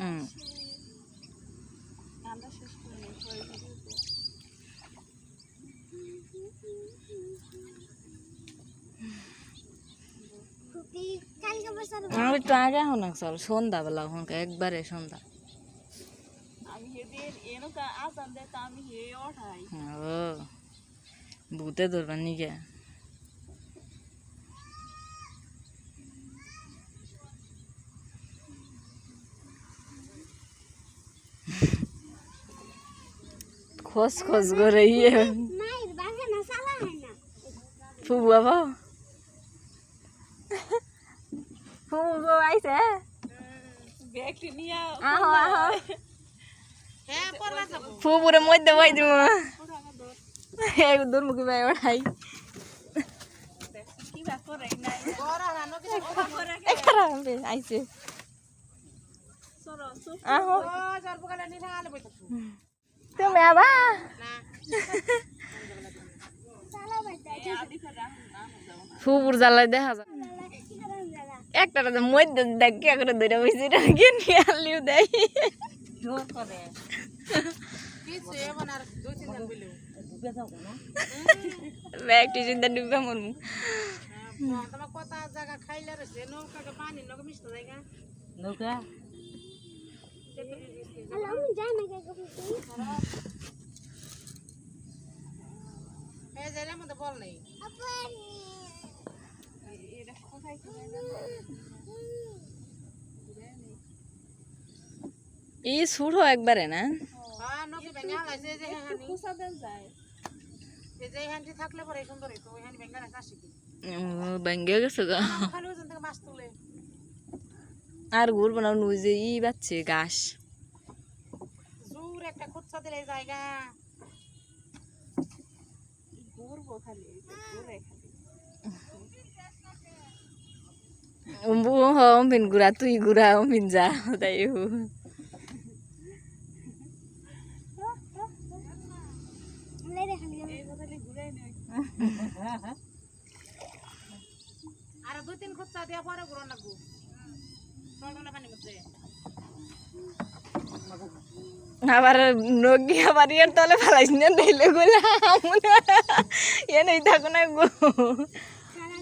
হুম। আমার একটু আগে এখন চল সন্ধ্যাবেলা এখন একবারে সন্ধ্যা। আমি আমি ভূতে ধরবার নিকে? খোঁজ খোঁজ করে ইয়ে। ফুবু বাবা? ফুবু গো আইছে? আহো আহো। ফুবুরে মধ্যে বই দিব এক দূর ভাই এখানে আইছে। আহো। তুমি আবার? ফুবুর জ্বালায় দেখা যায়। একটা মধ্যে দেখ কে করে ধরে বসে কে নিয়ে আলিও দেয় ব্যাগটি চিন্তা ডুবে মরমু তোমার কত জায়গা খাইলে নৌকাটা পানি নৌকা মিশতে জায়গা নৌকা? ই ছুড়ো একবারে না? ভেঙে গেছে আর ঘুর বানাও নুই যে ই বাচ্চে একটা খুঁজছা দিলে জায়গা ঘুরবো খালি? ঘুরে খালি। খালি। এই খালি ঘুরে নেই আর দুই তিন খুঁজছা দিয়া পরে ঘুরো লাগবো পানি মধ্যে। আবার নগি আবার ইয়ার তলে ফেলাইস না নইলে গোলা এ নেই থাকো না গো। সারা